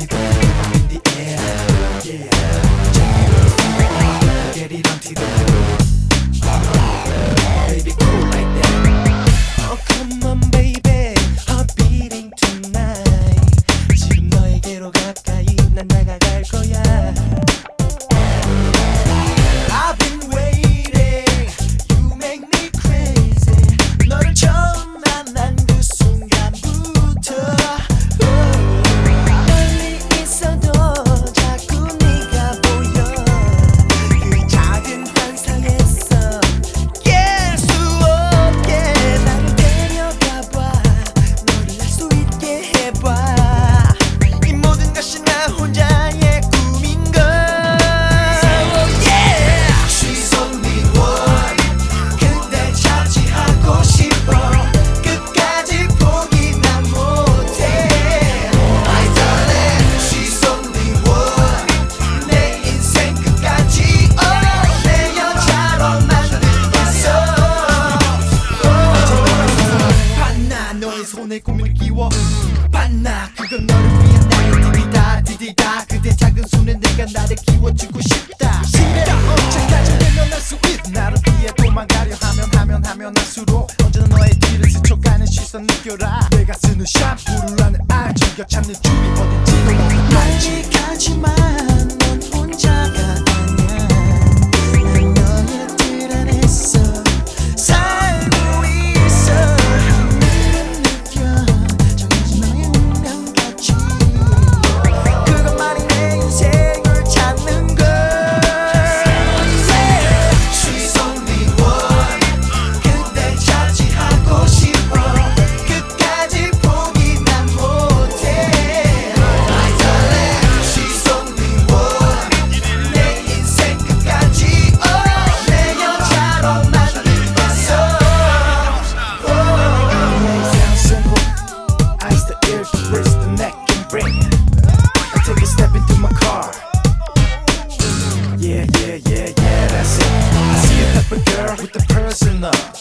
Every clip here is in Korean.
in the air. Yeah, yeah. Get it onto the 봤나? 그건 너를 위한 나의 디디다. 디디다. 그대 작은 손에 내가 나를 키워주고 싶다. 싶다. 언제까지 되면 수 있. 나를 피해 도망가려 하면 하면 하면 할수록 언제나 너의 뒤를 스쳐가는 시선 느껴라. 내가 쓰는 샴푸를 하는 알 즐겨 찾는 줄이 어딘지도 알지 가지만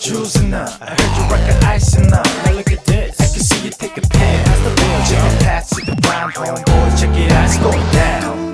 jewels in her. I heard you rock an ice in her. Now look at this. I can see you take a pen. Pass the bill, check it, pass it, the brown homeboy. Check it out, it's going down.